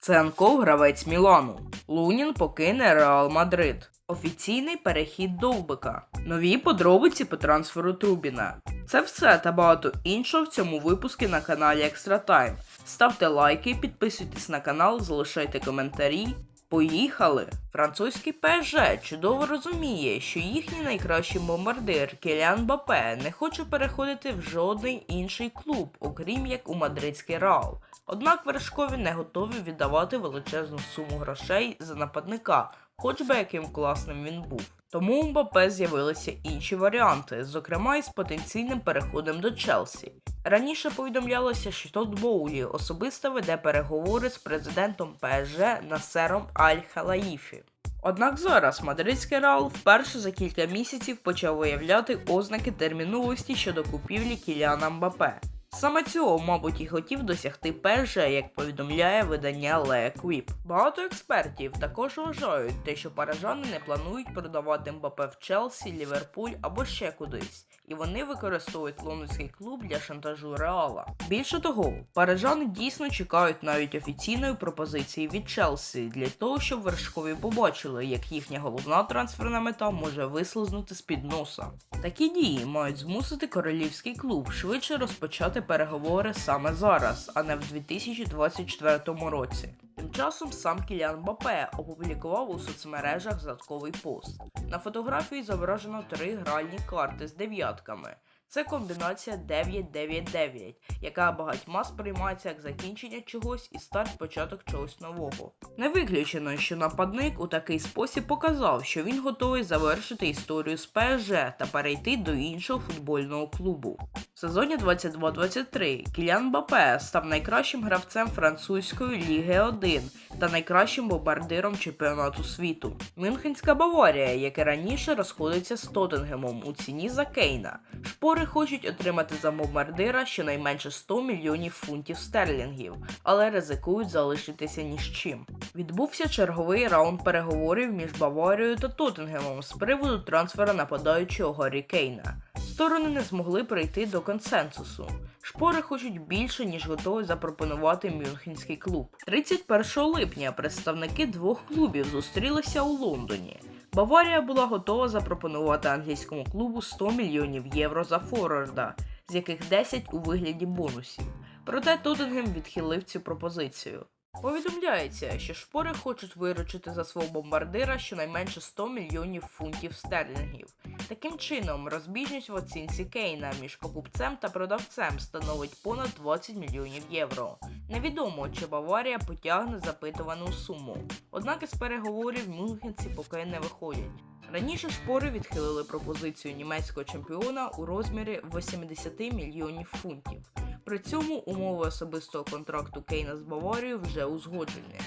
Ценков гравець Мілану. Лунін покине Реал Мадрид. Офіційний перехід Довбика. Нові подробиці по трансферу Трубіна. Це все та багато іншого в цьому випуску на каналі Extra Time. Ставте лайки, підписуйтесь на канал, залишайте коментарі. Поїхали! Французький ПСЖ чудово розуміє, що їхній найкращий бомбардир Келян Бапе не хоче переходити в жодний інший клуб, окрім як у мадридський Реал. Однак вершкові не готові віддавати величезну суму грошей за нападника, хоч би яким класним він був. Тому у Мбапе з'явилися інші варіанти, зокрема із потенційним переходом до Челсі. Раніше повідомлялося, що Тодд Боулі особисто веде переговори з президентом ПСЖ Насером Аль-Халаїфі. Однак зараз мадридський Реал вперше за кілька місяців почав виявляти ознаки терміновості щодо купівлі Кіліана Мбапе. Саме цього, мабуть, і хотів досягти перше, як повідомляє видання Le Equip. Багато експертів також вважають те, що парижани не планують продавати МБП в Челсі, Ліверпуль або ще кудись, і вони використовують лондонський клуб для шантажу Реала. Більше того, парижани дійсно чекають навіть офіційної пропозиції від Челсі для того, щоб вершкові побачили, як їхня головна трансферна мета може вислизнути з під носа. Такі дії мають змусити королівський клуб швидше розпочати переговори саме зараз, а не в 2024 році. Тим часом сам Кіліан Бапе опублікував у соцмережах загадковий пост. На фотографії зображено три гральні карти з дев'ятками. Це комбінація 999, яка багатьма сприймається як закінчення чогось і старт початок чогось нового. Не виключено, що нападник у такий спосіб показав, що він готовий завершити історію з ПСЖ та перейти до іншого футбольного клубу. В сезоні 22-23 Кілян Бапе став найкращим гравцем французької Ліги 1 та найкращим бомбардиром чемпіонату світу. Мюнхенська Баварія, як і раніше, розходиться з Тоттенгемом у ціні за Кейна. Шпори хочуть отримати за бомбардира щонайменше 100 мільйонів фунтів стерлінгів, але ризикують залишитися ні з чим. Відбувся черговий раунд переговорів між Баварією та Тоттенгемом з приводу трансфера нападаючого Гаррі Кейна. Сторони не змогли прийти до консенсусу. Шпори хочуть більше, ніж готові запропонувати Мюнхенський клуб. 31 липня представники двох клубів зустрілися у Лондоні. Баварія була готова запропонувати англійському клубу 100 мільйонів євро за Форварда, з яких 10 у вигляді бонусів. Проте Тоттенгем відхилив цю пропозицію. Повідомляється, що шпори хочуть виручити за свого бомбардира щонайменше 100 мільйонів фунтів стерлінгів. Таким чином, розбіжність в оцінці Кейна між покупцем та продавцем становить понад 20 мільйонів євро. Невідомо, чи Баварія потягне запитувану суму. Однак із переговорів мюнхенці поки не виходять. Раніше шпори відхилили пропозицію німецького чемпіона у розмірі 80 мільйонів фунтів. При цьому умови особистого контракту Кейна з Баварією вже узгоджені.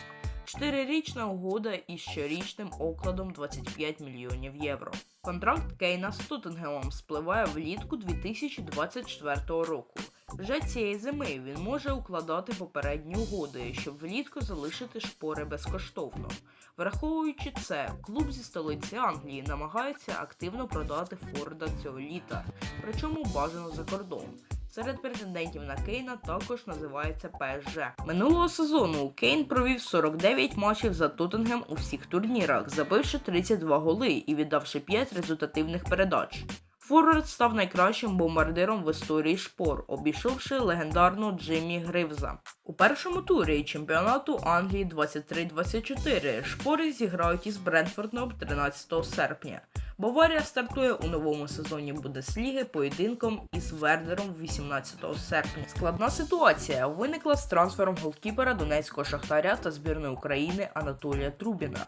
Чотирирічна угода із щорічним окладом 25 мільйонів євро. Контракт Кейна з Тоттенгемом спливає влітку 2024 року. Вже цієї зими він може укладати попередні угоди, щоб влітку залишити шпори безкоштовно. Враховуючи це, клуб зі столиці Англії намагається активно продати Форда цього літа, причому бажано за кордон. Серед претендентів на Кейна також називається ПСЖ. Минулого сезону Кейн провів 49 матчів за Тоттенгем у всіх турнірах, забивши 32 голи і віддавши 5 результативних передач. Форвард став найкращим бомбардиром в історії шпор, обійшовши легендарну Джиммі Гривза. У першому турі чемпіонату Англії 23-24 шпори зіграють із Брентфордом 13 серпня. Баварія стартує у новому сезоні Бундесліги поєдинком із Вердером 18 серпня. Складна ситуація виникла з трансфером голкіпера Донецького Шахтаря та збірної України Анатолія Трубіна.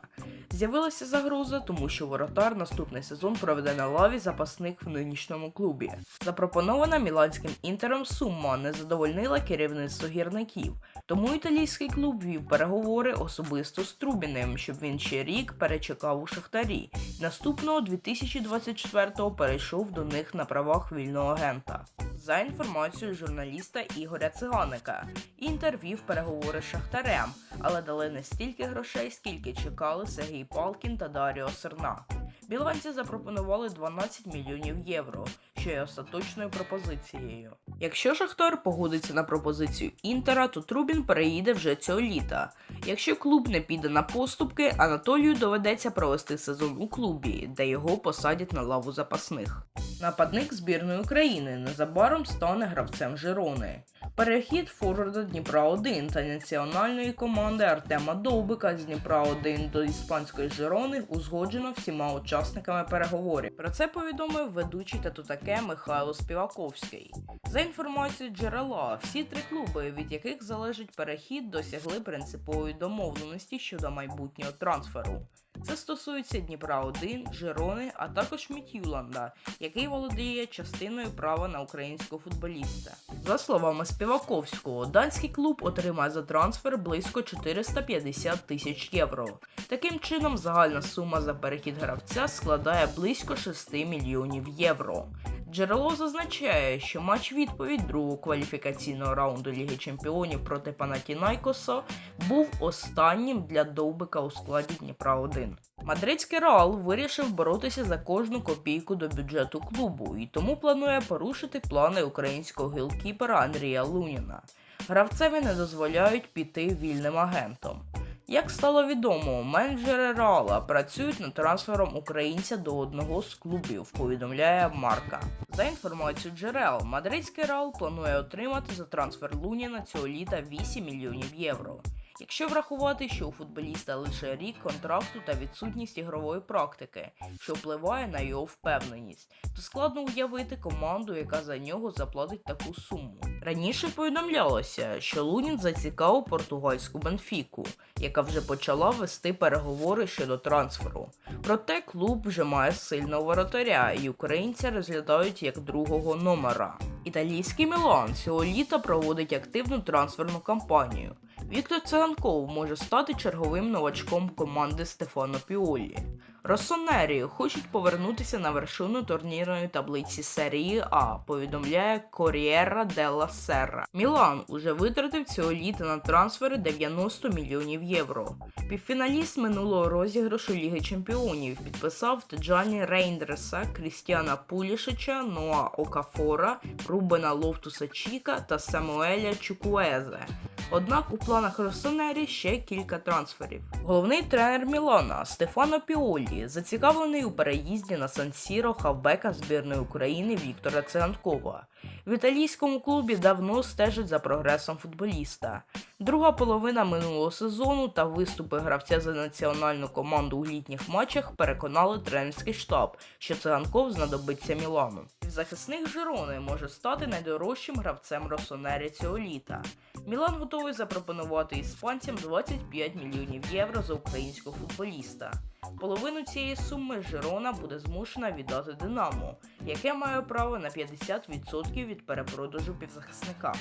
З'явилася загроза, тому що воротар наступний сезон проведе на лаві запасник в нинішньому клубі. Запропонована міланським інтером сума не задовольнила керівництво гірників, тому італійський клуб вів переговори особисто з Трубіним, щоб він ще рік перечекав у Шахтарі. Наступного 2024-го перейшов до них на правах вільного агента. За інформацією журналіста Ігоря Циганика, Інтер вів переговори з Шахтарем, але дали не стільки грошей, скільки чекали Сергій Палкін та Даріо Серна. Біланці запропонували 12 мільйонів євро, що є остаточною пропозицією. Якщо Шахтар погодиться на пропозицію Інтера, то Трубін переїде вже цього літа. Якщо клуб не піде на поступки, Анатолію доведеться провести сезон у клубі, де його посадять на лаву запасних. Нападник збірної України незабаром стане гравцем Жирони. Перехід форварда Дніпра 1 та національної команди Артема Довбика з Дніпра 1 до іспанської Жирони узгоджено всіма учасниками переговорів. Про це повідомив ведучий та таке Михайло Співаковський. За інформацією джерела, всі три клуби, від яких залежить перехід, досягли принципової домовленості щодо майбутнього трансферу. Це стосується Дніпра 1, Жирони, а також Мітюланда, який володіє частиною права на українського футболіста. За словами Співаковського, данський клуб отримає за трансфер близько 450 тисяч євро. Таким чином, загальна сума за перехід гравця складає близько 6 мільйонів євро. Джерело зазначає, що матч відповідь другого кваліфікаційного раунду Ліги Чемпіонів проти Панатінайкоса був останнім для Довбика у складі Дніпра 1. Мадридський Реал вирішив боротися за кожну копійку до бюджету клубу і тому планує порушити плани українського гілкіпера Андрія Луніна. Гравцеві не дозволяють піти вільним агентом. Як стало відомо, менеджери Реала працюють над трансфером українця до одного з клубів, повідомляє Марка. За інформацією джерел, мадридський Реал планує отримати за трансфер Луніна цього літа 8 мільйонів євро. Якщо врахувати, що у футболіста лише рік контракту та відсутність ігрової практики, що впливає на його впевненість, то складно уявити команду, яка за нього заплатить таку суму. Раніше повідомлялося, що Лунін зацікавив португальську Бенфіку, яка вже почала вести переговори щодо трансферу. Проте клуб вже має сильного воротаря, і українця розглядають як другого номера. Італійський Мілан цього літа проводить активну трансферну кампанію. Віктор Циганков може стати черговим новачком команди Стефано Піолі. Росонері хочуть повернутися на вершину турнірної таблиці серії А, повідомляє Кор'єра Делла Серра. Мілан уже витратив цього літа на трансфери 90 мільйонів євро. Півфіналіст минулого розіграшу Ліги Чемпіонів підписав Теджані Рейндерса, Крістіана Пулішича, Ноа Окафора, Рубена Лофтуса Чіка та Самуеля Чукуезе. Однак у планах Росонері ще кілька трансферів. Головний тренер Мілана Стефано Піолі зацікавлений у переїзді на Сан-Сіро хавбека збірної України Віктора Циганкова. В італійському клубі давно стежить за прогресом футболіста. Друга половина минулого сезону та виступи гравця за національну команду у літніх матчах переконали тренерський штаб, що циганков знадобиться Мілану. Захисник Жирони може стати найдорожчим гравцем Росонері цього літа. Мілан готовий запропонувати іспанцям 25 мільйонів євро за українського футболіста. Половину цієї суми Жирона буде змушена віддати Динамо, яке має право на 50% від перепродажу півзахисника.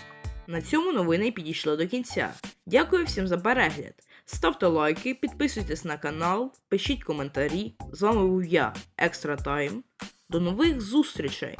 На цьому новини підійшли до кінця. Дякую всім за перегляд. Ставте лайки, підписуйтесь на канал, пишіть коментарі. З вами був я, Екстра Тайм. До нових зустрічей!